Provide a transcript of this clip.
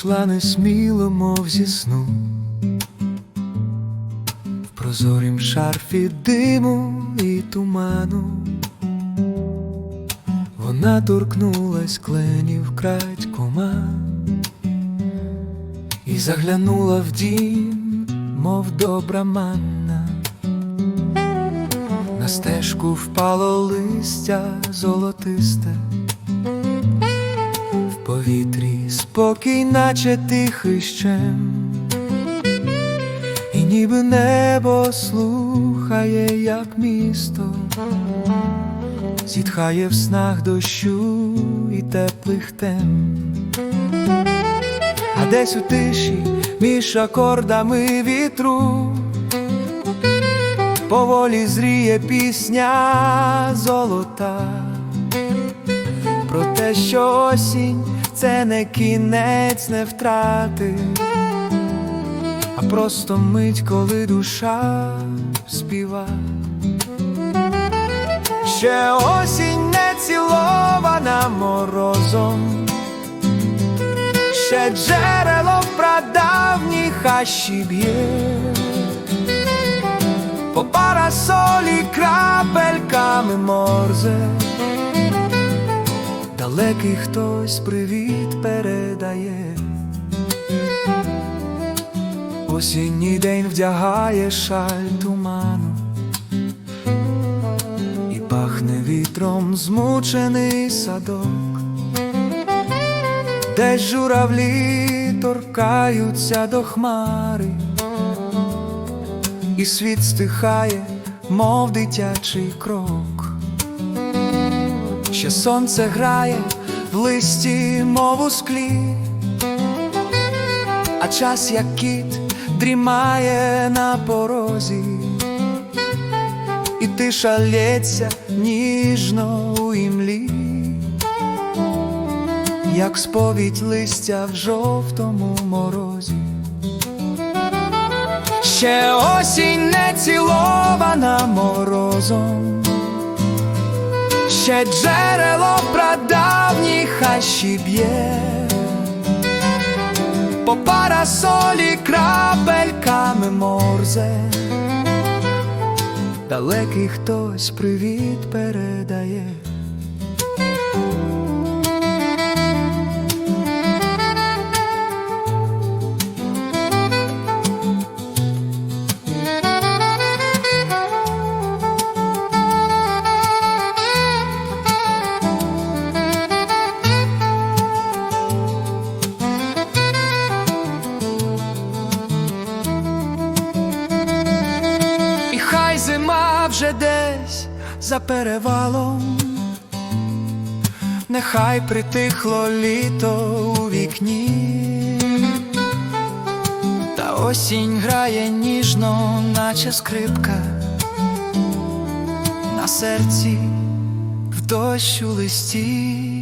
Зійшла несміло, мов зі сну, в прозорім шарфі диму і туману. Вона торкнулась кленів крадькома і заглянула в дім, мов добра манна. На стежку впало листя золотисте, в повітрі спокій, наче тихий і ніби небо слухає, як місто, зітхає в снах дощу і теплих тем. А десь у тиші між акордами вітру поволі зріє пісня золота, про те, що осінь це не кінець, не втрати, а просто мить, коли душа співа. Ще осінь не цілована морозом, ще джерело в прадавній хащі б'є по парасолі крапельками морзе, далекий хтось привіт передає. Осінній день вдягає шаль туману і пахне вітром змучений садок, де журавлі торкаються до хмари і світ стихає, мов дитячий крок. Ще сонце грає в листі, мов у склі, а час, як кіт, дрімає на порозі, і тиша лється ніжно у імлі, як сповідь листя в жовтому морозі. Ще осінь не цілована морозом, ще джерело прадавні хащі б'є, по парасолі крапельками морзе, далекий хтось привіт передає. Вже десь за перевалом, нехай притихло літо у вікні, та осінь грає ніжно, наче скрипка, на серці в дощу листів. листі.